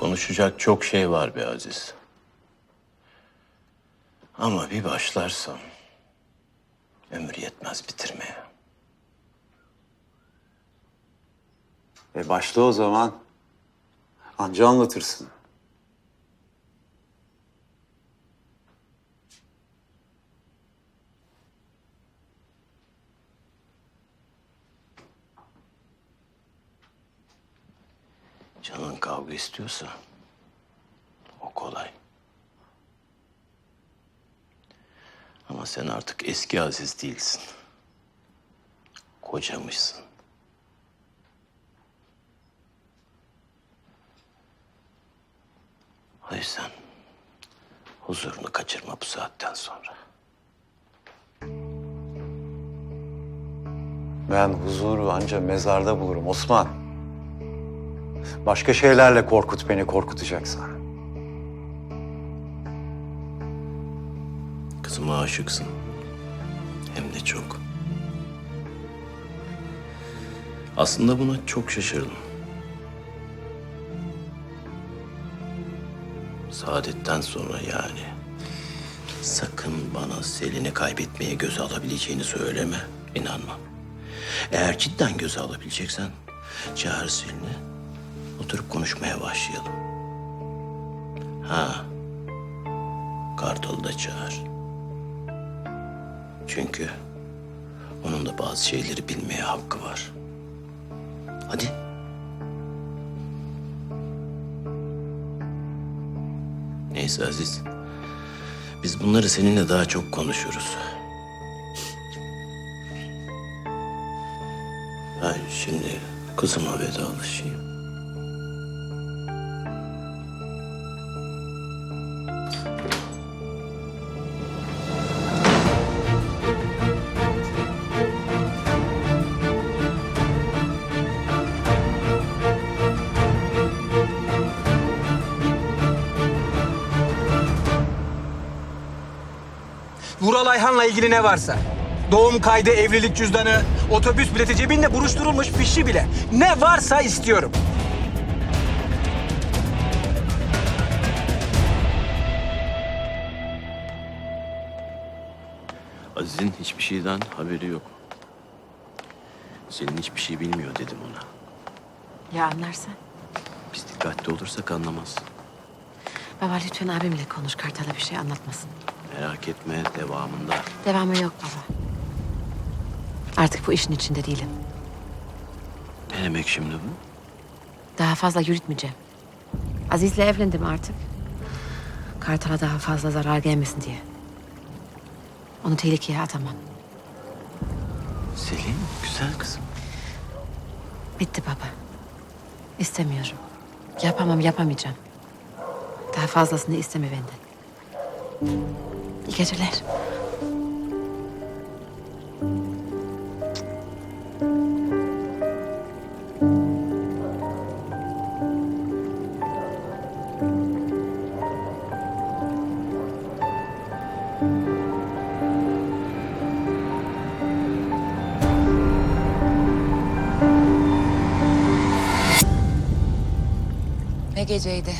Konuşacak çok şey var be Aziz. Ama bir başlarsam ömür yetmez bitirmeye. E başla o zaman. Anca anlatırsın. Canın kavga istiyorsa o kolay. Ama sen artık eski Aziz değilsin. Kocamışsın. O yüzden huzurunu kaçırma bu saatten sonra. Ben huzuru anca mezarda bulurum Osman. Başka şeylerle korkut beni korkutacaksan. Kızıma aşıksın. Hem de çok. Aslında buna çok şaşırdım. Saadetten sonra yani. Sakın bana Selin'i kaybetmeye göze alabileceğini söyleme. İnanmam. Eğer cidden göze alabileceksen çağır Selin'i. Oturup konuşmaya başlayalım. Ha. Kartal'ı da çağır. Çünkü onun da bazı şeyleri bilmeye hakkı var. Hadi. Neyse Aziz. Biz bunları seninle daha çok konuşuruz. Ben şimdi kızıma vedalaşayım. Vural Ayhan'la ilgili ne varsa. Doğum kaydı, evlilik cüzdanı, otobüs bileti cebinde buruşturulmuş fişi bile. Ne varsa istiyorum. Aziz'in hiçbir şeyden haberi yok. Senin hiçbir şey bilmiyor dedim ona. Ya anlarsa? Biz dikkatli olursak anlamaz. Baba lütfen abimle konuş. Kartal'a bir şey anlatmasın. Merak etme devamında. Devamı yok baba. Artık bu işin içinde değilim. Ne demek şimdi bu? Daha fazla yürütmeyeceğim. Aziz'le evlendim artık. Kartal'a daha fazla zarar gelmesin diye. Onu tehlikeye atamam. Selin güzel kızım. Bitti baba. İstemiyorum. Yapamam, yapamayacağım. Daha fazlasını isteme benden. İyi geceler. Ne geceydi.